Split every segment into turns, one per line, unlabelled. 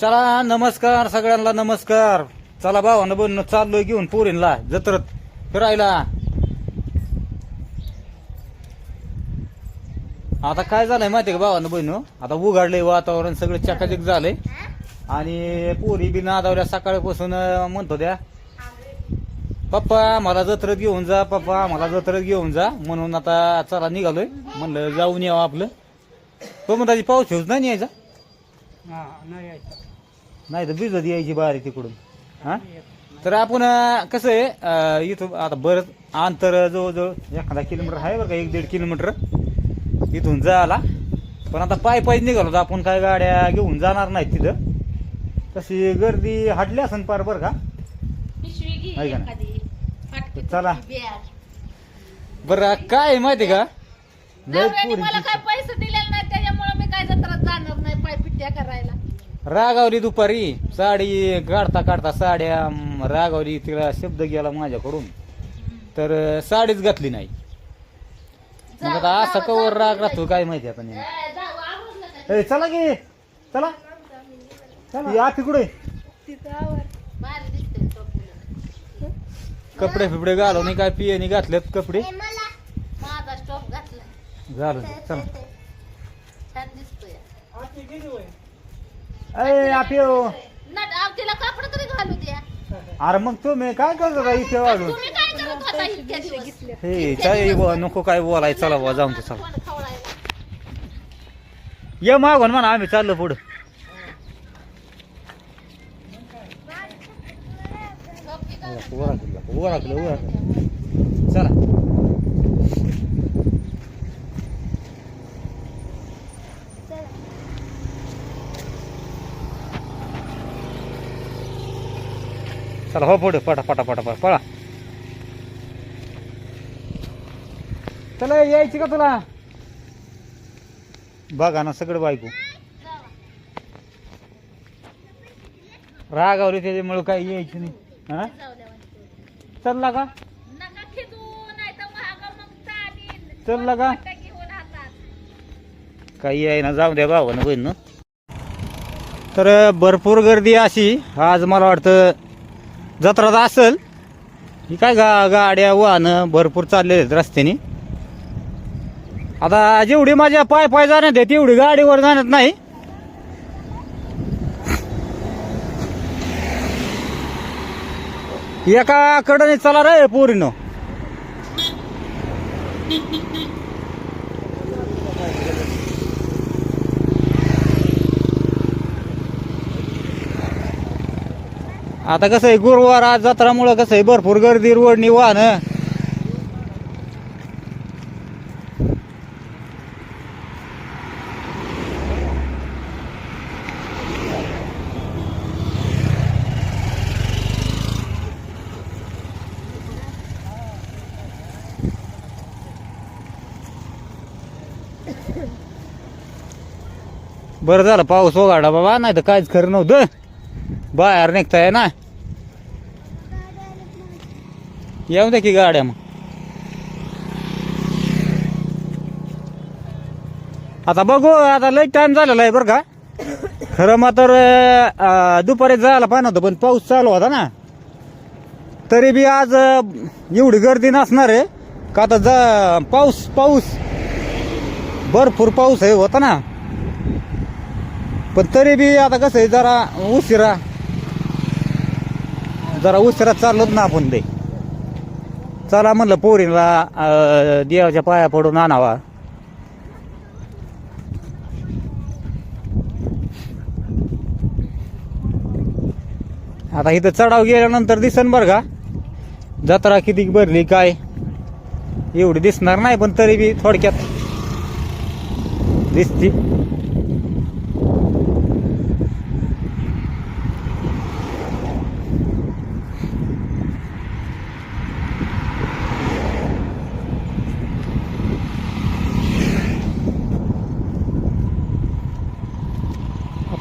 चला नमस्कार सगळ्यांना नमस्कार. चला भावानं बन चाललोय घेऊन पोरींला जत्रत फिरायला. आता काय झालंय माहितीये का भावानं बहिण? आता उघडलंय वातावरण सगळं चकाचक झालंय. आणि पोरी बी नादावल्या सकाळपासून म्हणतो द्या पप्पा मला जत्रत घेऊन जा पप्पा मला जत्रत घेऊन जा. म्हणून आता चला निघालोय. म्हणलं जाऊन यावं आपलं. तो म्हणता पाऊस ठेवच नाही यायचा
नाही यायचा.
नाही तर भिजत यायची बारी तिकडून. हा? तर आपण अं, कसं आहे अं, इथं आता बरंच अंतर जवळजवळ एखादा किलोमीटर आहे बरं का एक दीड किलोमीटर इथून जायला. पण आता पाय पाय निघालो होतो आपण काय गाड्या घेऊन जाणार नाही तिथं. तशी गर्दी हटली असेल पार बरं का?
पिशवी घे
आहे का नाही?
एखादी. फाटकी
चला.
तुटकी बॅग.
बरं काय आहे माहिती का? लय
नवऱ्याने मला
पोरींची-
काय पैसे दिलेले नाही त्याच्यामुळे मी काय जत्रात जाणार नाही पाय पिट्ट्या करायला.
रागावली दुपारी. साडी काढता काढता साड्या अं, रागावली. तिला शब्द गेला माझ्याकडून. तर अं, साडीच घातली नाही. मग आता असा कवर राग राहतो काय माहिती आता नेमकं.
ए, जाऊ, आवरलं का?
चला. चला. चला
टोपीला.
कपडे फिपडे घालून काय पियानी घातलेत कपडे?
माझा स्टॉप घातला
घालून चला
छान दिसतोय
आती किती वय
अरे आपियो.
नट आव तिला कापड तरी घालू द्या.
अरे मग तुम्ही काय करत इथे वाढून?
तुम्ही काय करत होता इतक्या दिवस?
हे काय बुवा, नको काय बोलाय चला बुवा जाऊन ते चला.
खवळायला?
ये मागून म्हणा आम्ही चाललो पुढं.
गप की काय?
ओरखलं ओरखलं ओरखलं चला. चला हो पुढे पटा पटा पटा पटा पळा. चला यायची का तुला? बघा ना सगळं बायको. रागावली त्याच्यामुळे काही यायचं नाही. हा. चलला का. चलला का? काही आहे ना जाऊ द्या भावानं बहीण तर भरपूर गर्दी अशी. आज मला वाटतं जत्रात असेल ही काय गा गाड्या वाहनं भरपूर चालले आहेत रस्त्याने. आता जेवढी माझ्या पाय पाय जाण्यात आहे तेवढी गाडीवर जाण्यात नाही. एका कडने चला रे पोरीनं. आता कसं आहे गुरुवार आज जत्रामुळं कसं आहे भरपूर गर्दी रोडनी वाहनं. बरं झालं पाऊस ओघाडा बाबा नाही तर काहीच खरं नव्हतं. बाहेर निघताय ना. येऊ दे की गाड्या मग. आता बघू आता लई टाइम झालेला आहे बरं का. खरं मग तर दुपारी जायला पाहिजे होतं पण पाऊस चालू होता ना. तरी बी आज एवढी गर्दी नसणार आहे. का आता जा पाऊस पाऊस. भरपूर पाऊस आहे होता ना. पण तरी बी आता कसं आहे जरा उशिरा. जरा उशिरा चाललोत ना आपण ते. चला म्हणलं पोरीला देवाच्या पाया पडून आणावा. आता इथं चढाव गेल्यानंतर दिसन बरं का? जत्रा किती भरली काय? एवढी दिसणार नाही पण तरी बी थोडक्यात. दिसती.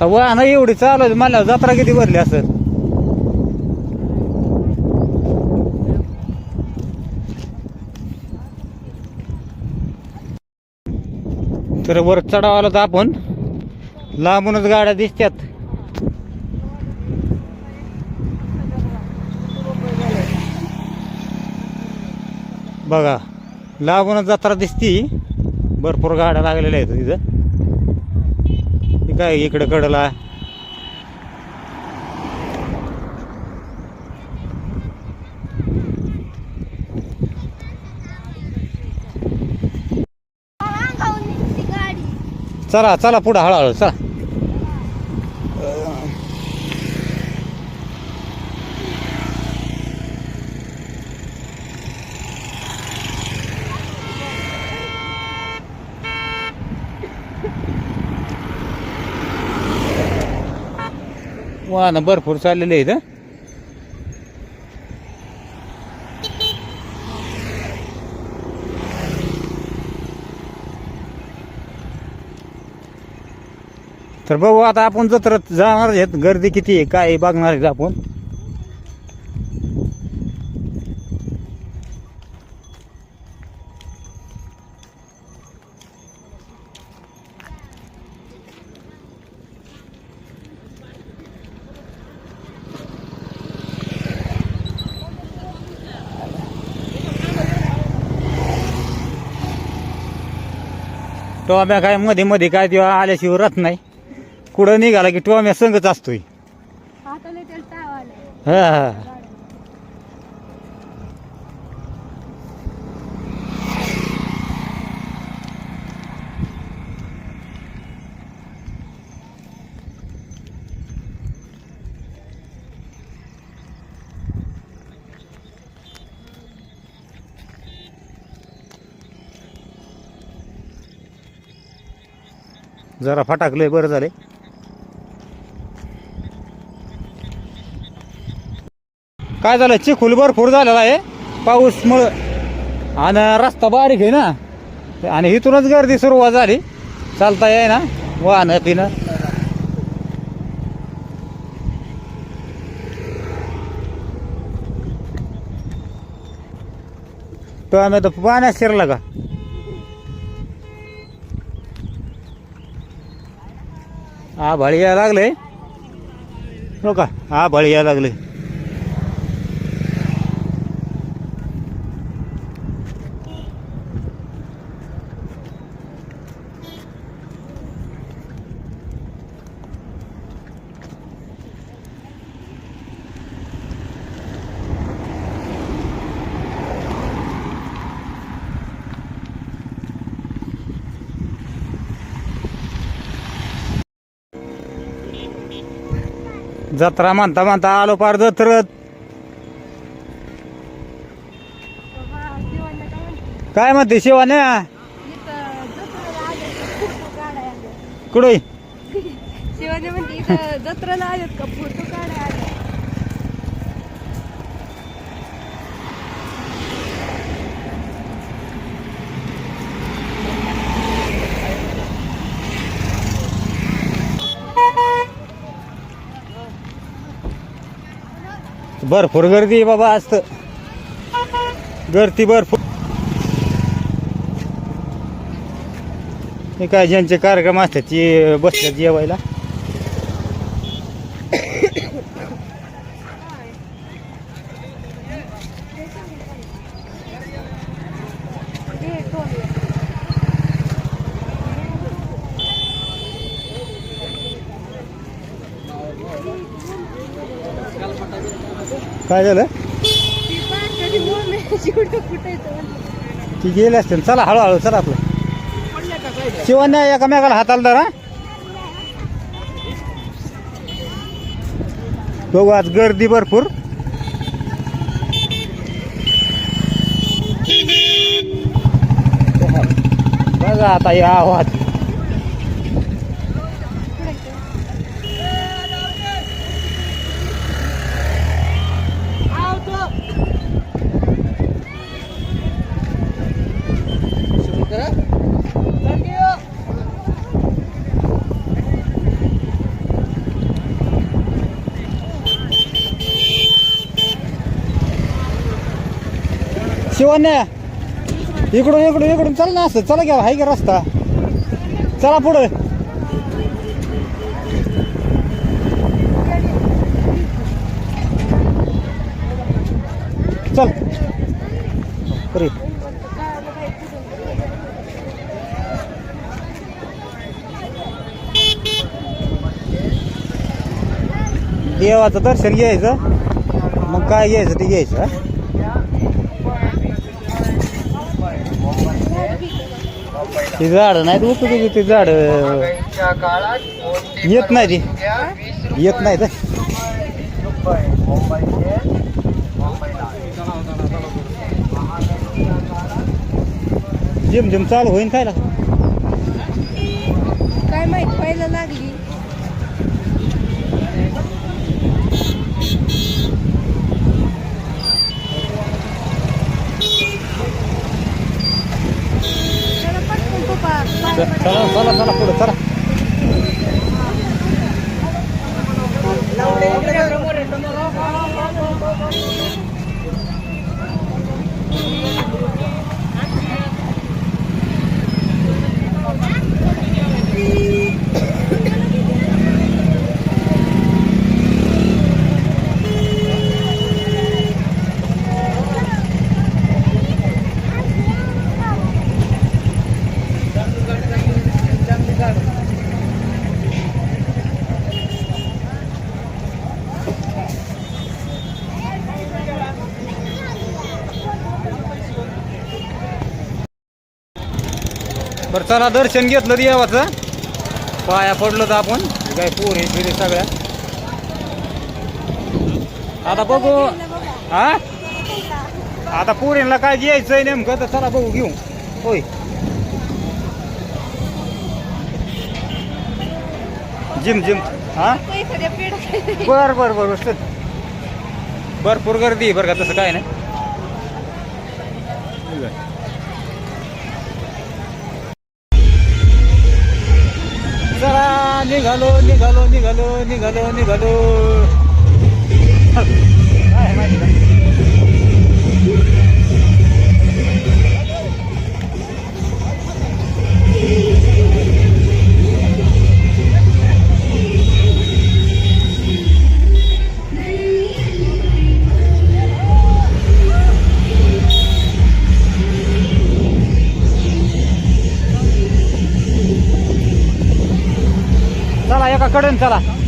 वाहन एवढी चालू मला जत्रा किती भरली असत तर वर चढावाला तर आपण. लांबूनच गाड्या दिसतात बघा लांबूनच जत्रा दिसती. भरपूर गाड्या लागलेल्या आहेत तिथं. काय इकडे कडला? चला चला पुढं हळूहळू चला. वाहनं भरपूर चाललेले आहेत तर बघू आता आपण जत्रात जाणार आहेत. गर्दी किती आहे काय आहे बघणार आहेत आपण. टोम्या काय मध्ये मध्ये काय तेव्हा आल्याशिवाय राहत नाही. कुठं निघाला की टोम्या संगच असतोय. हा. हा जरा फटाकलंय बरं झालं. काय झालं? चिखूल भरपूर झालेला आहे. पाऊसमुळं आणि रस्ता बारीक आहे ना. आणि इथूनच गर्दी सुरुवात झाली. चालता आहे ना वाहनं पिणं तो आम्ही तर पाण्यात शिरला का? हा भाळी यायला लागले. हो का? हा भाळी यायला लागले. जत्रा म्हणता म्हणता आलो पार जत्रत. काय म्हणते शिवान्या कुठे?
शिवाने म्हणते जत्रा आहेत का? फोटो काढ आले
भरपूर गर्दी आहे बाबा असत गर्दी भरपूर. हे काय ज्यांचे कार्यक्रम असतात ते बसतात जेवायला. काय झालं? ती गेले असते. चला हळूहळू चला आपलं. शिवान्या एकामेकाला हाताला धरा बघू आज गर्दी भरपूर. बघा आता या आवाज. वन्या इकडून इकडून इकडून. चल ना असं चला घ्या हाय का रस्ता. चला पुढे. चल. अरे देवाचं दर्शन घ्यायचं. मग काय घ्यायचं ते घ्यायचं ती झाडं नाहीत उपयोगी ती झाड येत नाही ती. येत नाही तर जिम जिम चालू होईन काय
काय माहीत पहिला लागली चला पटकन पप्पा बाहेर पडा.
चला चला पुढे चला. बरं चला दर्शन घेतलं देवाचं. पाया पडलो तर आपण. हे काय पोरी फिरे सगळ्या. आता बघू. हा? आता पोरींना काय घ्यायचंय नेमकं तर चला बघू घेऊ. होय. Gym gym. हा? बर बर बर भरपूर गर्दी बर बरं का तसं काय नाही. निघालो निघालो निघालो निघालो निघालो. काय माहिती का? चला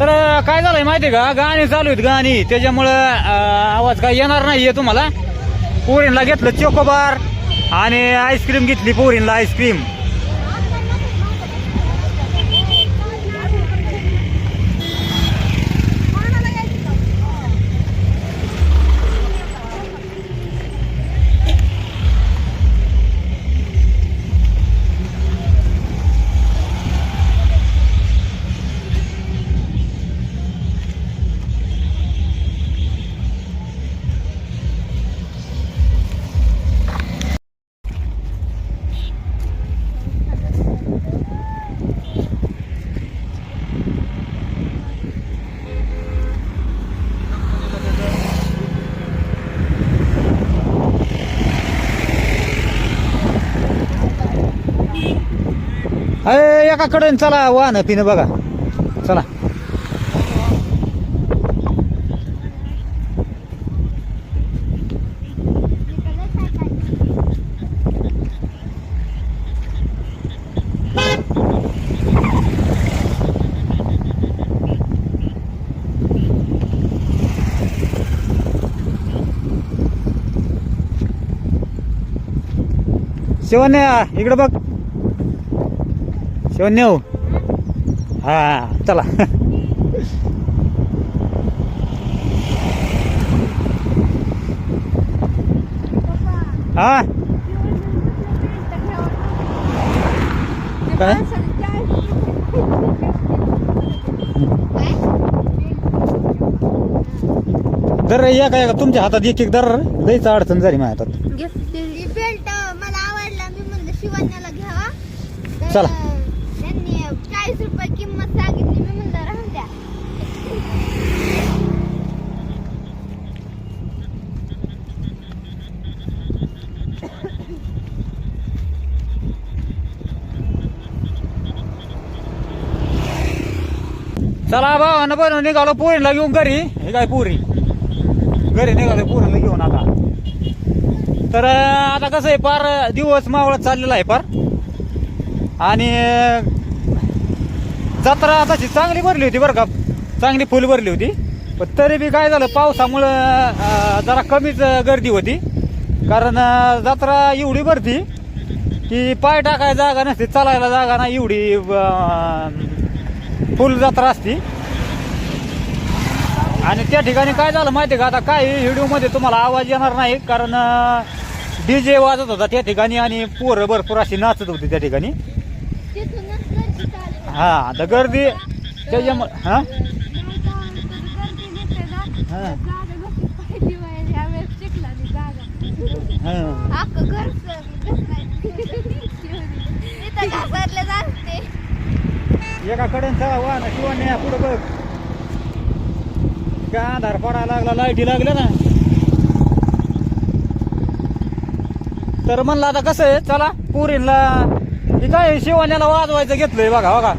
तर काय झालंय माहिती का? गाणी चालू आहेत गाणी. त्याच्यामुळं आवाज काय येणार नाहीये तुम्हाला. पोरींला घेतलं चोकोबार आणि आईस्क्रीम घेतली पोरींला आईस्क्रीम काकाकडून चला वाहन पिणं बघा. चला. शिवन्या इकडे बघ. शिवन्या हो. हा चला. हा? काय? दर एका एका तुमच्या हातात एक एक दर द्यायचं अडचण झाली माझ्या हातात.
बेल्ट मला आवडला. मी म्हणलं शिवण्याला घ्यावा तर,
चला.
त्यांनी चाळीस रुपये किंमत सांगितली मी म्हणलं राहून द्या
चला भावानं बनवून निघालो पोरीला घेऊन घरी. हे काय पुरी? घरी निघालो पोरीला घेऊन आता. तर आता कसं आहे पार दिवस मावळत चाललेला आहे पार आणि जत्रा तशी चांगली भरली होती बरं का. चांगली फुल भरली होती. पण तरी बी काय झालं पावसामुळं जरा कमीच गर्दी होती. कारण जत्रा एवढी भरती की पाय टाकायला जागा नसते चालायला जागा नाही एवढी फुल जत्रा असती. आणि त्या ठिकाणी काय झालं माहिती का? आता काय व्हिडिओमध्ये तुम्हाला आवाज येणार नाही कारण डीजे वाजत होता त्या ठिकाणी आणि पोरं भरपूर अशी नाचत होती त्या ठिकाणी. हा आता गर्दी त्याच्यामुळे हा? हा. हा.
अख्खं घर तिथं घाबरले पुढं
एका वाहन बघ. काय आधार पडायला लागला लाईटी लागल्या ना. तर म्हणलं आता कसं आहे चला पुरीला हे काय शिवान्याला वाजवायचं घेतलंय बघा बघा.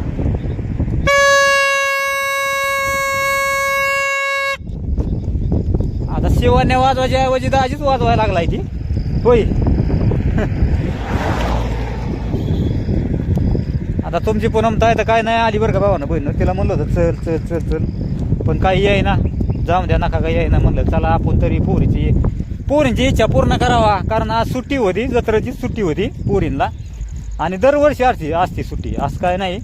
आता शिवान्या वाजवायच्या ऐवजी दाजीच वाजवायला लागलाय ती. होय. आता तुमची पूनमता आहे तर काय नाही आली बरं का भावानं बहिणं. तिला म्हणलं होतं चल चल चल चल. पण काही आहे ना जाऊन द्या नका काही ना म्हणलं. चला आपण तरी पोरीची पोरींची इच्छा पूर्ण करावा. कारण आज सुट्टी होती जत्रेची सुट्टी होती पोरींना आणि दरवर्षी असते असते सुट्टी. असं काय नाही.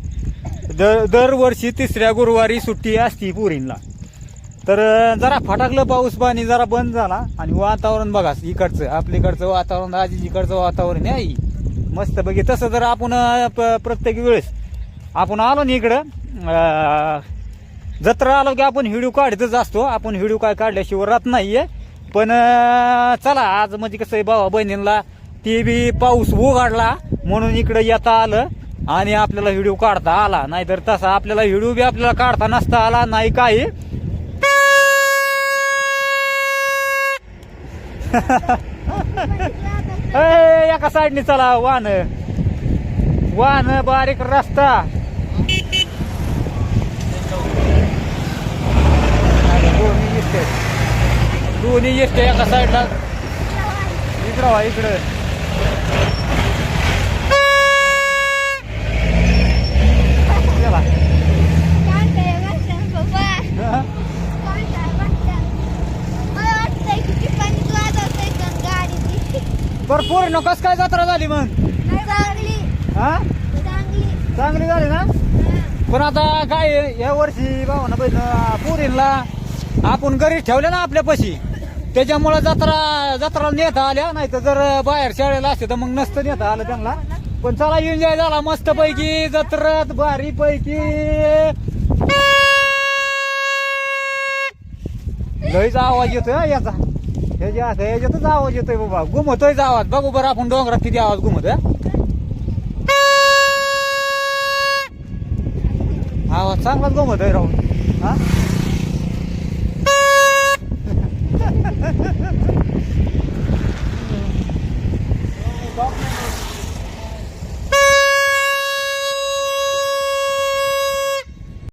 दर दरवर्षी तिसऱ्या गुरुवारी सुट्टी असती पोरींला. तर जरा फटाकलं पाऊस पाणी जरा बंद झाला. आणि वातावरण बघा इकडचं आपल्याकडचं वातावरण आज इकडचं वातावरण आहे. आई. मस्त बघी. तसं जर आपण प्रत्येक वेळेस आपण आलो ना इकडं जत्रा आलो की आपण व्हिडिओ काढतच असतो. आपण व्हिडिओ काय काढल्याशिवाय राहत नाहीये. पण चला आज म्हणजे कसं आहे भावा बहिणींना ते बी पाऊस उघडला म्हणून इकडं येता आलं आणि आपल्याला व्हिडिओ काढता आला. नाहीतर तसा आपल्याला व्हिडिओ बी आपल्याला काढता नसता आला नाही काही. अय एका साईडने चला वाहन वाहन बारीक रस्ता. दोन्ही येते दोन्ही एका साईडला. इकडं वा इकडं चला
काय वाटतं बाबा
हं?
काय काय वाटतं मला वाटतंय की टिप्पणीत वाजवतोय का गाडी
बरं पोरी कस काय जत्रा झाली मग?
चांगली.
हा? झाली ना? पण आता काय या वर्षी भावानं बहिण पोरींला आपण घरी ठेवल्या ना आपल्या पशी. त्याच्यामुळे जत्रा जत्रा नेता आल्या नाही तर जर बाहेर शाळेला असते तर मग नसतं नेता आलं त्यांना. पण चला एन्जॉय झाला मस्त पैकी जत्रात भारी पैकी लईच आवाज येतोय हे याचा ह्याच्या ह्याच्यातच आवाज येतोय बाबा घुमतोय आवाज बघू बरं आपण डोंगरात किती आवाज घुमतोय हा? आवाज चांगलाच घुमतोय राहून हा